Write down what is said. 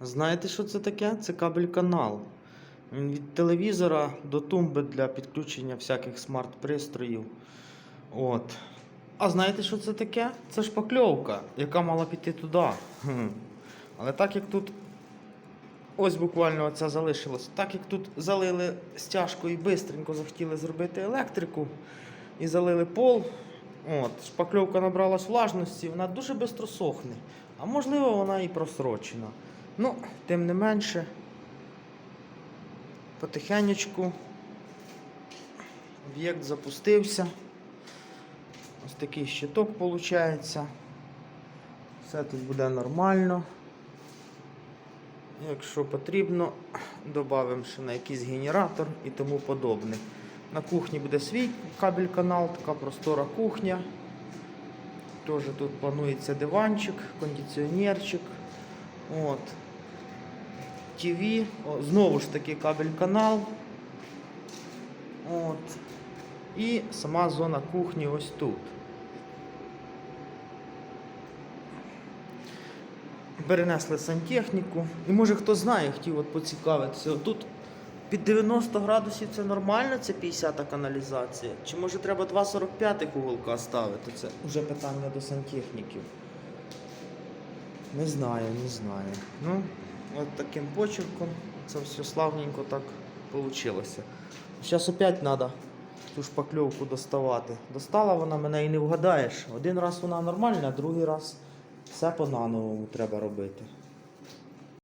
Знаєте, що це таке? Це кабель-канал. Він від телевізора до тумби для підключення всяких смарт-пристроїв. От. А знаєте, що це таке? Це шпакльовка, яка мала піти туди. Хм. Але так як тут ось буквально оця залишилось, так як тут залили стяжку і бистренько захотіли зробити електрику і залили пол, от, шпакльовка набралась влажності, вона дуже швидко сохне. А можливо, вона і просрочена. Ну, тим не менше, потихенечку об'єкт запустився. Ось такий щиток виходить. Все тут буде нормально. Якщо потрібно, додамо ще на якийсь генератор і тому подобне. На кухні буде свій кабель-канал, така простора кухня. Теж тут планується диванчик, кондиціонерчик. От. ТВ, знову ж таки кабель-канал. От. І сама зона кухні ось тут. Перенесли сантехніку. І може хто знає, хотів от поцікавитися. Тут під 90 градусів це нормально, це 50 каналізація? Чи може треба 2,45 уголка ставити? Це вже питання до сантехніків. Не знаю, не знаю. Ну, от таким почерком це все славненько так вийшло. Зараз опять треба ту шпакльовку доставати. Достала вона мене і не вгадаєш. Один раз вона нормальна, другий раз все по-нановому треба робити.